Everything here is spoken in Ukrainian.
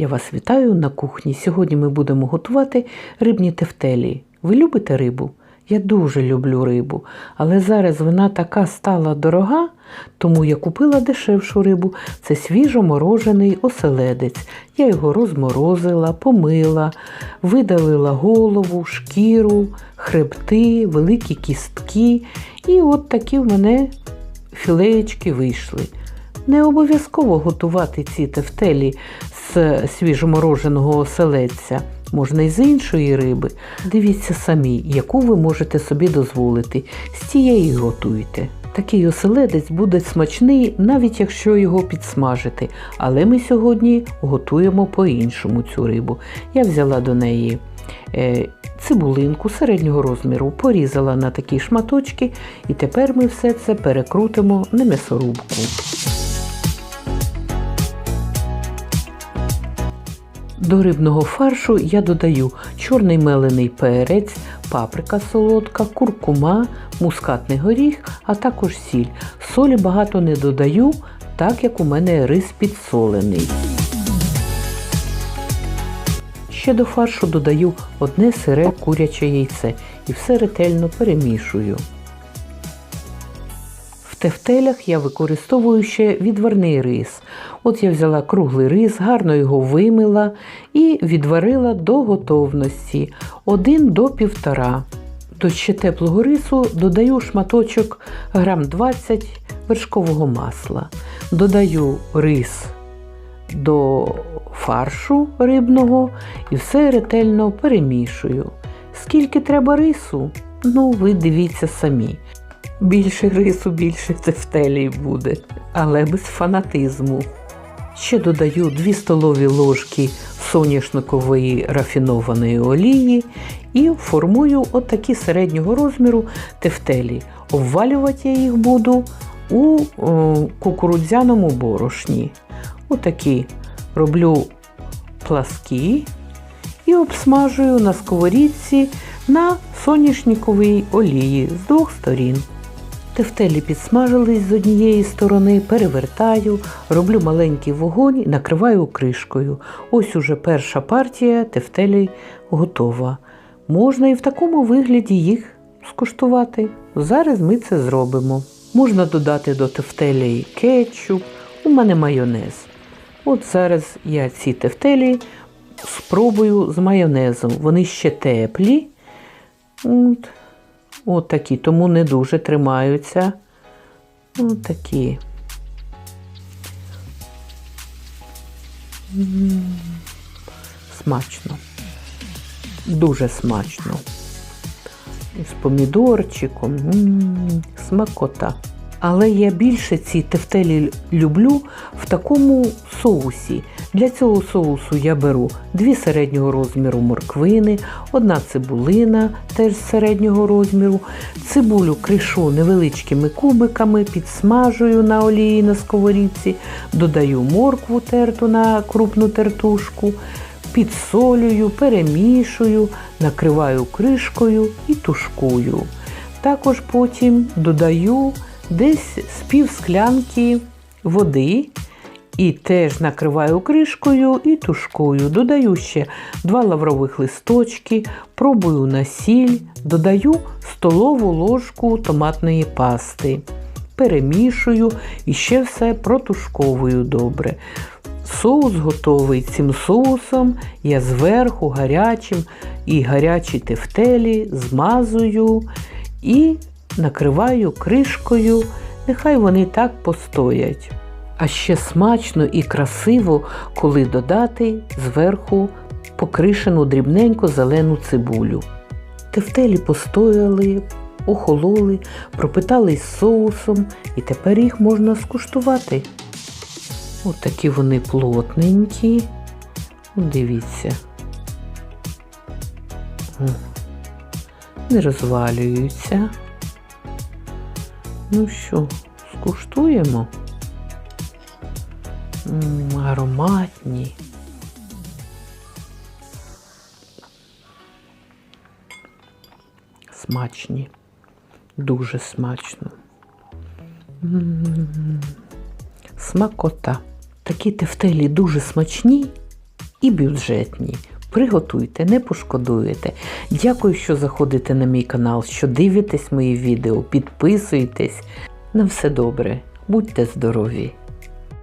Я вас вітаю на кухні. Сьогодні ми будемо готувати рибні тефтелі. Ви любите рибу? Я дуже люблю рибу, але зараз вона така стала дорога, тому я купила дешевшу рибу. Це свіжоморожений оселедець. Я його розморозила, помила, видалила голову, шкіру, хребти, великі кістки. І от такі в мене філеєчки вийшли. Не обов'язково готувати ці тефтелі з свіжомороженого оселедця. Можна і з іншої риби. Дивіться самі, яку ви можете собі дозволити. З цієї готуйте. Такий оселедець буде смачний, навіть якщо його підсмажити. Але ми сьогодні готуємо по-іншому цю рибу. Я взяла до неї е, цибулинку середнього розміру, порізала на такі шматочки, і тепер ми все це перекрутимо на м'ясорубку. До рибного фаршу я додаю чорний мелений перець, паприка солодка, куркума, мускатний горіх, а також сіль. Солі багато не додаю, так як у мене рис підсолений. Ще до фаршу додаю одне сире куряче яйце і все ретельно перемішую. Тефтелях я використовую ще відварний рис. От я взяла круглий рис, гарно його вимила і відварила до готовності один до півтора. До ще теплого рису додаю шматочок грам 20 вершкового масла. Додаю рис до фаршу рибного і все ретельно перемішую. Скільки треба рису? Ну, ви дивіться самі. Більше рису, більше тефтелій буде, але без фанатизму. Ще додаю 2 столові ложки соняшникової рафінованої олії і формую отакі середнього розміру тефтелі. Обвалювати я їх буду у о, кукурудзяному борошні. Отакі роблю пласкі і обсмажую на сковорідці на соняшниковій олії з двох сторін. Тефтелі підсмажились з однієї сторони, перевертаю, роблю маленький вогонь і накриваю кришкою. Ось уже перша партія тефтелей готова. Можна і в такому вигляді їх скуштувати. Зараз ми це зробимо. Можна додати до тефтелей кетчуп, у мене майонез. От зараз я ці тефтелі спробую з майонезом. Вони ще теплі. От. От такі, тому не дуже тримаються. От такі. М, Смачно. Дуже смачно. І з помідорчиком. М, Смакота. Але я більше ці тефтелі люблю в такому соусі. Для цього соусу я беру дві середнього розміру морквини, одна цибулина теж середнього розміру. Цибулю кришу невеличкими кубиками, підсмажую на олії на сковорідці, додаю моркву терту на крупну тертушку, підсолюю, перемішую, накриваю кришкою і тушкую. Також потім додаю десь з пів склянки води і теж накриваю кришкою і тушкую. Додаю ще два лаврових листочки, пробую на сіль, додаю столову ложку томатної пасти. Перемішую і ще все протушковую добре. Соус готовий цим соусом. Я зверху гарячим і гарячі тефтелі змазую і накриваю кришкою, нехай вони так постоять. А ще смачно і красиво, коли додати зверху покришену дрібненько зелену цибулю. Тефтелі постояли, охололи, пропитались соусом, і тепер їх можна скуштувати. От такі вони плотненькі. Дивіться. Не розвалюються. Ну що, скуштуємо? М, ароматні. Смачні. Дуже смачно. М, Смакота. Такі тефтелі дуже смачні, і бюджетні. Приготуйте, не пошкодуєте. Дякую, що заходите на мій канал, що дивитесь мої відео, підписуєтесь. На все добре, будьте здорові!